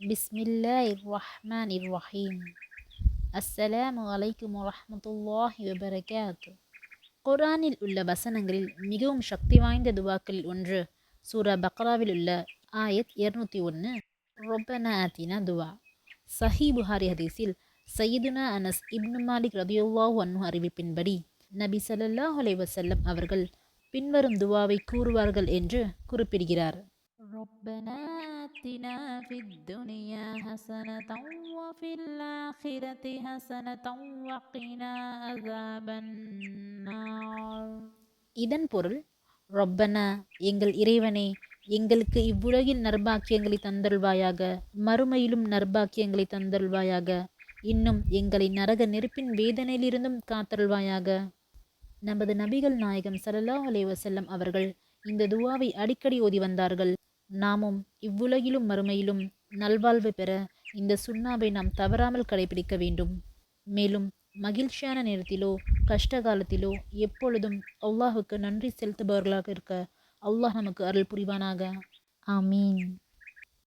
பிஸ்மில்லாஹிர் ரஹ்மானிர் ரஹீம் அஸ்ஸலாமு அலைக்கும் வரஹ்மத்துல்லாஹி வபரகாத்து குரானில் உள்ள வசனங்களில் மிகவும் சக்தி வாய்ந்த துவாக்களில் ஒன்று சூரா பக்ராவில் உள்ள ஆயத் இருநூத்தி ஒன்று ரொபனா ஆத்தினா துவா சஹி புகாரி ஹதீஸில் சையதுனா அனஸ் இப்னு மாலிக் ரதியுல்லாஹு அன்ஹு அறிவிப்பின்படி நபி ஸல்லல்லாஹு அலைஹி வஸல்லம் அவர்கள் பின்வரும் துவாவை கூறுவார்கள் என்று குறிப்பிடுகிறார் ربنا آتنا في الدنيا حسنة وفي الآخرة حسنة وقنا عذاب النار இதன் பொருள் ரொப்பனா எங்கள் இறைவனே எங்களுக்கு இவ்வுலகில் நற்பாக்கியங்களை தந்தருள்வாயாக மறுமையிலும் நற்பாக்கியங்களை தந்தருள்வாயாக இன்னும் எங்களை நரக நெருப்பின் வேதனையிலிருந்தும் காத்தருள்வாயாக நமது நபிகள் நாயகம் ஸல்லல்லாஹு அலைஹி வஸல்லம் அவர்கள் இந்த துவாவை அடிக்கடி ஓதி வந்தார்கள் நாமும் இவ்வுலகிலும் மறுமையிலும் நல்வாழ்வு பெற இந்த சுண்ணாவை நாம் தவறாமல் கடைபிடிக்க வேண்டும். மேலும் மகிழ்ச்சியான நேரத்திலோ கஷ்ட காலத்திலோ எப்பொழுதும் அல்லாஹுக்கு நன்றி செலுத்துபவர்களாக இருக்க அல்லாஹ் நமக்கு அருள் புரிவானாக. ஆமீன்.